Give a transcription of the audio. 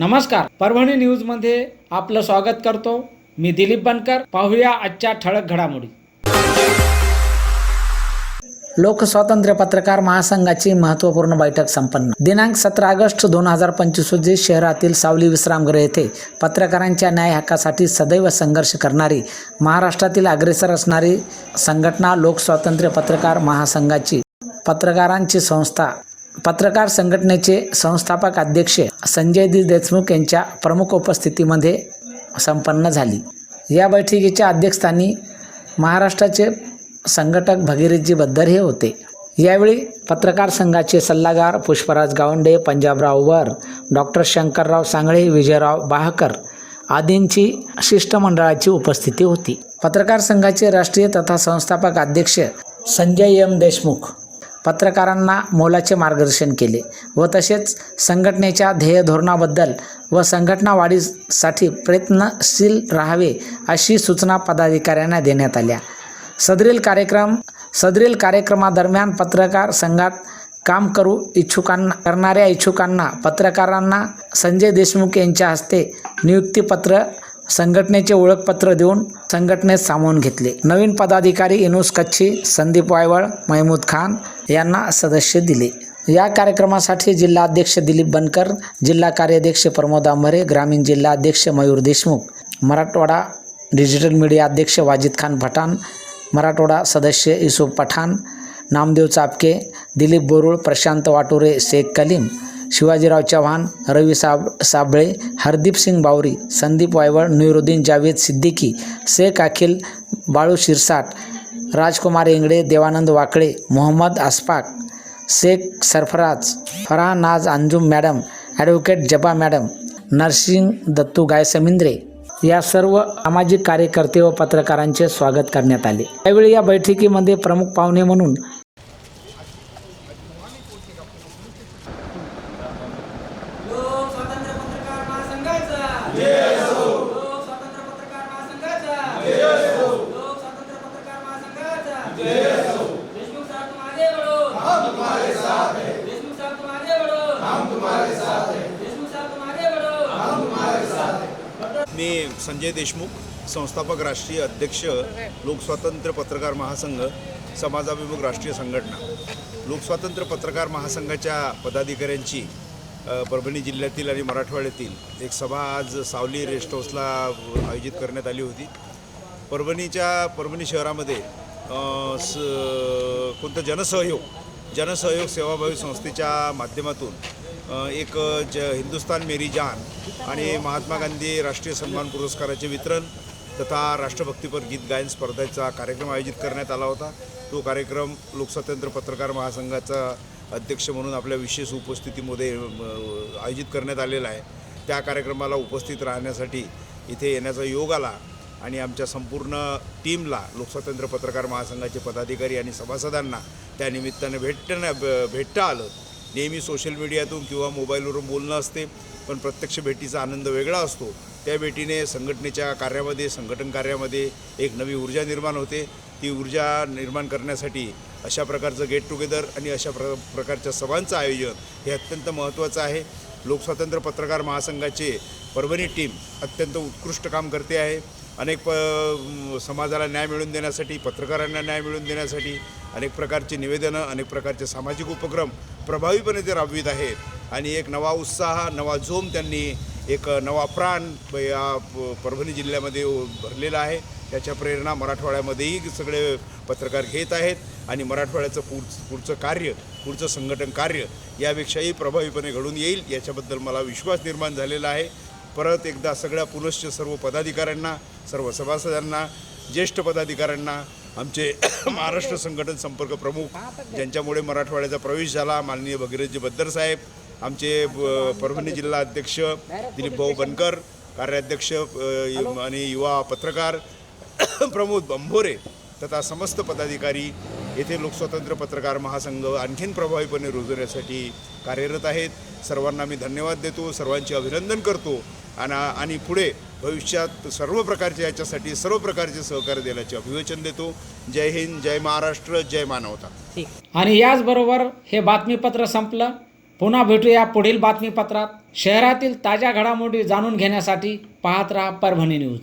नमस्कार. परभणी न्यूजमध्ये आपलं स्वागत करतो. मी दिलीप बनकर. पाहूया आजच्या ठळक घडामोडी. लोकस्वातंत्र्य पत्रकार महासंघाची महत्त्वपूर्ण बैठक संपन्न. दिनांक सतरा ऑगस्ट दोन हजार पंचवीस रोजी शहरातील सावली विश्रामगृह येथे पत्रकारांच्या न्याय हक्कासाठी सदैव संघर्ष करणारी महाराष्ट्रातील अग्रेसर असणारी संघटना लोकस्वातंत्र्य पत्रकार महासंघाची पत्रकारांची संस्था पत्रकार संघटनेचे संस्थापक अध्यक्ष संजय दी देशमुख यांच्या प्रमुख उपस्थितीमध्ये संपन्न झाली. या बैठकीच्या अध्यक्षस्थानी महाराष्ट्राचे संघटक भगीरथजी बद्दर हे होते. यावेळी पत्रकार संघाचे सल्लागार पुष्पराज गावंडे पंजाबराव वर डॉक्टर शंकरराव सांगळे विजयराव बाहकर आदींची शिष्टमंडळाची उपस्थिती होती. पत्रकार संघाचे राष्ट्रीय तथा संस्थापक अध्यक्ष संजय एम देशमुख पत्रकारांना मोलाचे मार्गदर्शन केले व तसेच संघटनेच्या ध्येय धोरणाबद्दल व संघटना वाढीसाठी प्रयत्नशील राहावे अशी सूचना पदाधिकाऱ्यांना देण्यात आल्या. सदरील कार्यक्रम सदरील कार्यक्रमादरम्यान पत्रकार संघात काम करू इच्छुकांना करणाऱ्या इच्छुकांना पत्रकारांना संजय देशमुख यांच्या हस्ते नियुक्तीपत्र संघटनेचे ओळखपत्र देऊन संघटनेत सामावून घेतले. नवीन पदाधिकारी इनुस कच्छी संदीप वायवळ महमूद खान यांना सदस्य दिले. या कार्यक्रमासाठी जिल्हाध्यक्ष दिलीप बनकर जिल्हा कार्याध्यक्ष प्रमोद आंबरे ग्रामीण जिल्हा अध्यक्ष मयूर देशमुख मराठवाडा डिजिटल मीडिया अध्यक्ष वाजिद खान पठाण मराठवाडा सदस्य युसुफ पठाण नामदेव चापके दिलीप बोरुळ प्रशांत वाटोरे शेख कलीम शिवाजीराव चव्हाण रवी साब साबळे हरदीप सिंग बावरी संदीप वायवळ नुरुद्दीन जावेद सिद्दीकी शेख अखिल बाळू शिरसाट राजकुमार इंगडे देवानंद वाकळे मोहम्मद आसपाक Shaikh Sarfaraz Farah Naaz Anjum madam advocate Jaba madam Narsing Dattu Gaysamindre. या सर्व सामाजिक कार्यकर्ते व पत्रकारांचे स्वागत करण्यात आले. यावेळी या बैठकीमध्ये प्रमुख पाहुणे म्हणून मी संजय देशमुख संस्थापक राष्ट्रीय अध्यक्ष लोकस्वातंत्र्य पत्रकार महासंघ समाजाभिमुख राष्ट्रीय संघटना. लोकस्वातंत्र्य पत्रकार महासंघाच्या पदाधिकाऱ्यांची परभणी जिल्ह्यातील आणि मराठवाड्यातील एक सभा आज सावली रेस्ट हाऊसला आयोजित करण्यात आली होती. परभणीच्या परभणी शहरामध्ये स कोणतं जनसहयोग जनसहयोग सेवाभावी संस्थेच्या माध्यमातून एक ज हिंदुस्तान मेरी जान आणि महात्मा गांधी राष्ट्रीय सन्मान पुरस्काराचे वितरण तथा राष्ट्रभक्तीपर गीत गायन स्पर्धेचा कार्यक्रम आयोजित करण्यात आला होता. तो कार्यक्रम लोकस्वातंत्र्य पत्रकार महासंघाचा अध्यक्ष म्हणून आपल्या विशेष उपस्थितीमध्ये आयोजित करण्यात आलेला आहे. त्या कार्यक्रमाला उपस्थित राहण्यासाठी इथे येण्याचा योग आला. आणि आमच्या संपूर्ण टीमला लोकस्वातंत्र्य पत्रकार महासंघाचे पदाधिकारी आणि सभासदांना त्या निमित्ताने भेटणं भेटता आलं. नेहमी सोशल मीडियातून किंवा मोबाईलवरून बोलणं असते पण प्रत्यक्ष भेटीचा आनंद वेगळा असतो. त्या भेटीने संघटनेच्या कार्यामध्ये संघटन कार्यामध्ये एक नवी ऊर्जा निर्माण होते. ती ऊर्जा निर्माण करण्यासाठी अशा प्रकारचं गेट टुगेदर आणि अशा प्र प्रकारच्या सभांचं आयोजन हे अत्यंत महत्त्वाचं आहे. लोकस्वातंत्र्य पत्रकार महासंघाचे परभणी टीम अत्यंत उत्कृष्ट काम करते आहे. अनेक प समाजाला न्याय मिळवून देण्यासाठी पत्रकारांना न्याय मिळवून देण्यासाठी अनेक प्रकारची निवेदनं अनेक प्रकारचे सामाजिक उपक्रम प्रभावीपणे ते राबवित आहेत. आणि एक नवा उत्साह नवा जोम त्यांनी एक नवा प्राण या प- परभणी जिल्ह्यामध्ये भरलेला आहे. त्याच्या प्रेरणा मराठवाड्यामध्येही सगळे पत्रकार घेत आहेत. आणि मराठवाड्याचं पुढ पुढचं कार्य पुढचं संघटन कार्य यापेक्षाही प्रभावीपणे घडून येईल याच्याबद्दल मला विश्वास निर्माण झालेला आहे. परत एकदा सगळ्या पुनश्च सर्व पदाधिकाऱ्यांना सर्व सभासदांना ज्येष्ठ पदाधिकाऱ्यांना आमचे महाराष्ट्र संघटन संपर्क प्रमुख ज्यांच्यामुळे मराठवाड्याचा प्रवेश झाला माननीय भगीरथजी बद्दर साहेब आमचे परभणी जिल्हा अध्यक्ष दिलीप भाऊ बनकर कार्याध्यक्ष आणि युवा पत्रकार प्रमोद बंभोरे तथा समस्त पदाधिकारी येथे लोकस्वातंत्र्य पत्रकार महासंघ आणखीन प्रभावीपणे रुजवण्यासाठी कार्यरत आहेत. सर्वांना मी धन्यवाद देतो. सर्वांचे अभिनंदन करतो. आणि आणि पुढे भविष्यात सर्व प्रकारच्या याच्यासाठी सर्व प्रकारचे सहकार्य देण्याचे अभिवचन देतो. जय हिंद जय महाराष्ट्र जय मानवता. आणि याचबरोबर हे बातमीपत्र संपलं. पुन्हा भेटूया पुढील बातमीपत्रात. शहरातील ताज्या घडामोडी जाणून घेण्यासाठी पाहत राहा परभणी न्यूज.